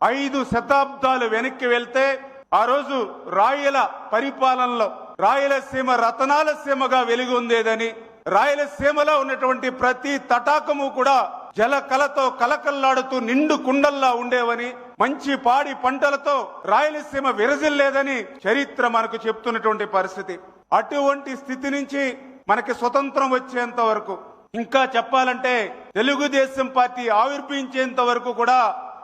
ఐదు శతాబ్దాలు వెనక్కి వెళ్తే ఆ రోజు రాయల పరిపాలనలో రాయలసీమ రతనాల సీమగా వెలిగి ఉండేదని రాయలసీమలో ఉన్నటువంటి ప్రతి తటాకము కూడా జల కలతో కలకల్లాడుతూ నిండు కుండల్లా ఉండేవని మంచి పాడి పంటలతో రాయలసీమ విరజిల్లేదని చరిత్ర మనకు చెప్తున్నటువంటి పరిస్థితి. అటువంటి స్థితి నుంచి మనకి స్వతంత్రం వచ్చేంత వరకు ఇంకా చెప్పాలంటే తెలుగుదేశం పార్టీ ఆవిర్భించేంత వరకు కూడా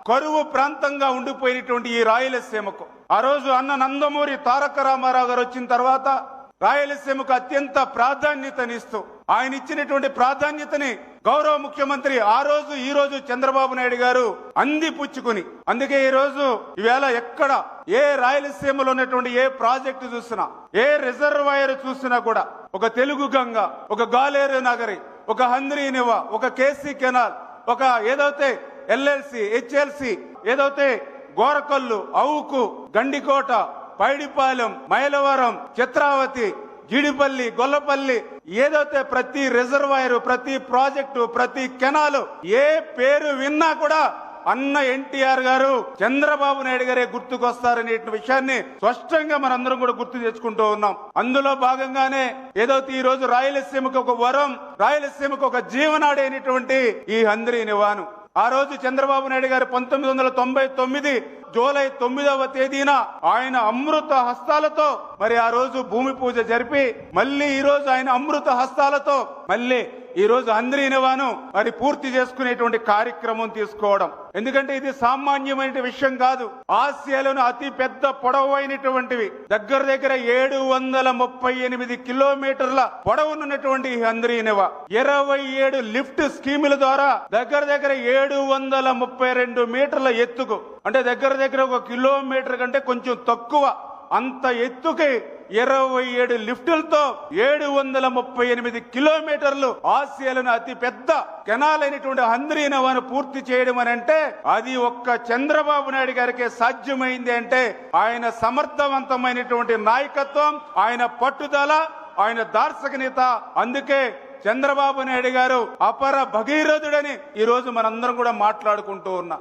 కరువు ప్రాంతంగా ఉండిపోయినటువంటి ఈ రాయలసీమకు. ఆ రోజు అన్న నందమూరి తారక రామారావు గారు వచ్చిన తర్వాత రాయలసీమకు అత్యంత ప్రాధాన్యతనిస్తూ ఆయన ఇచ్చినటువంటి ప్రాధాన్యతని గౌరవ ముఖ్యమంత్రి ఆ రోజు ఈ రోజు చంద్రబాబు నాయుడు గారు అందిపుచ్చుకుని అందుకే ఈ రోజు ఈవేళ ఎక్కడ ఏ రాయలసీమలో ఉన్నటువంటి ఏ ప్రాజెక్టు చూసినా ఏ రిజర్వాయర్ చూసినా కూడా ఒక తెలుగు గంగ ఒక గాలేరు నగరి ఒక హంద్రీనివ ఒక కేసీ కెనాల్ ఒక ఏదైతే ఎల్ఎల్సి హెచ్ఎల్సి ఏదైతే గోరకల్లు అవుకు గండికోట పైడిపాలెం మైలవరం చిత్రావతి జీడిపల్లి గొల్లపల్లి ఏదైతే ప్రతి రిజర్వాయర్ ప్రతి ప్రాజెక్టు ప్రతి కెనాలు ఏ పేరు విన్నా కూడా అన్న ఎన్టీఆర్ గారు చంద్రబాబు నాయుడు గారే గుర్తుకొస్తారనే విషయాన్ని స్పష్టంగా మనందరం కూడా గుర్తు తెచ్చుకుంటూ ఉన్నాం. అందులో భాగంగానే ఏదైతే ఈ రోజు రాయలసీమకు ఒక వరం రాయలసీమకు ఒక జీవనాడైనటువంటి ఈ హంద్రీ నివాను. ఆ రోజు చంద్రబాబు నాయుడు గారు పంతొమ్మిది వందల తొంభై తొమ్మిది జూలై తొమ్మిదవ తేదీన ఆయన అమృత హస్తాలతో మరి ఆ రోజు భూమి పూజ జరిపి మళ్ళీ ఈ రోజు ఆయన అమృత హస్తాలతో మళ్ళీ ఈ రోజు అంద్రీనివాను మరి పూర్తి చేసుకునేటువంటి కార్యక్రమం తీసుకోవడం. ఎందుకంటే ఇది సామాన్యమైన విషయం కాదు. ఆసియాలోని అతి పెద్ద పొడవైనటువంటివి. దగ్గర దగ్గర ఏడు వందల ముప్పై ఎనిమిది కిలోమీటర్ల పొడవునున్నటువంటి ఈ అంద్రీనివ ఇరవై ఏడు లిఫ్ట్ స్కీముల ద్వారా దగ్గర దగ్గర ఏడు వందల ముప్పై రెండు మీటర్ల ఎత్తుకు అంటే దగ్గర దగ్గర ఒక కిలోమీటర్ కంటే కొంచెం తక్కువ. అంత ఎత్తుకి ఇరవై ఏడు లిఫ్టులతో ఏడు వందల ముప్పై ఎనిమిది కిలోమీటర్లు ఆసియాలోని అతి పెద్ద కెనాల్ అయినటువంటి హంద్రీనవాను పూర్తి చేయడం అని అంటే అది ఒక్క చంద్రబాబు నాయుడు గారికే సాధ్యమైంది అంటే ఆయన సమర్థవంతమైనటువంటి నాయకత్వం ఆయన పట్టుదల ఆయన దార్శకనీత అందుకే చంద్రబాబు నాయుడు గారు అపర భగీరథుడని ఈ రోజు మనందరం కూడా మాట్లాడుకుంటూ ఉన్నా.